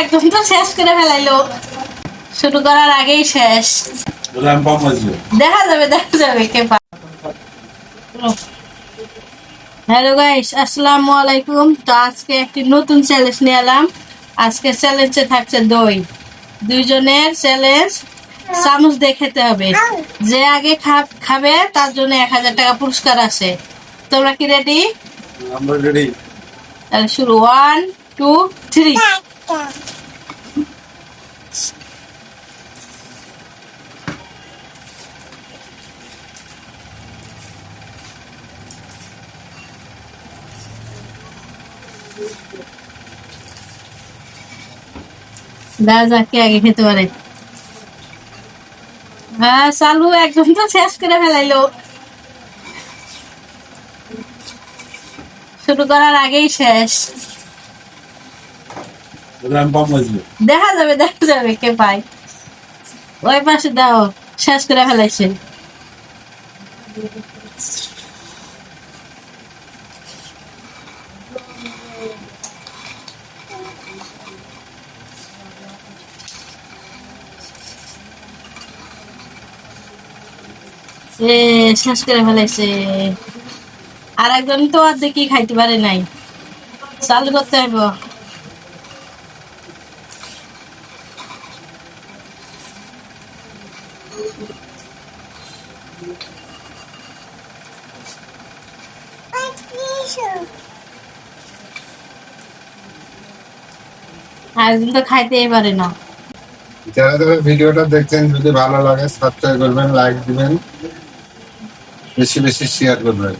একদম তো শেষ করে ফেলাইলো। শুরু করার আগেই শেষ। দেখা যাবে দেখা যাবে কে হ্যালো গাইস আসসালামু আলাইকুম। তো আজকে একটি নতুন চ্যালেঞ্জ নিয়ে এলাম। আজকে চ্যালেঞ্জে থাকছে দই। দুইজনের চ্যালেঞ্জ চামচ দিয়ে খেতে হবে। যে আগে খাবে তার জন্য এক হাজার টাকা পুরস্কার আছে। তোমরা কি রেডি আমরা রেডি তাহলে শুরু ওয়ান টু থ্রি যাক কে আগে খেতে পারে হ্যাঁ চালু একদম তো শেষ করে ফেলাইলো। শুরু করার আগেই শেষ। দেখা যাবে দেখা যাবে কে পাই ওই পাশে দাও শেষ করে ফেলাইছে শেষ করে ফেলাইছে আর একজন তো আর দেখি খাইতে পারে নাই। চালু করতে হইব। আরেকজন তো খাইতেই পারে না। যারা যারা ভিডিওটা দেখছেন, যদি ভালো লাগে সাবস্ক্রাইব করবেন লাইক দিবেন, বেশি বেশি শেয়ার করবেন।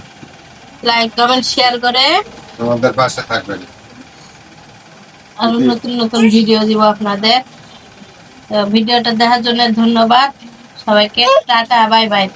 লাইক কমেন্ট শেয়ার করে। আমাদের পাশে থাকবেন। আর নতুন নতুন ভিডিও দিব আপনাদের। ভিডিওটা দেখার জন্য ধন্যবাদ। সবাইকে টাটা বাই বাই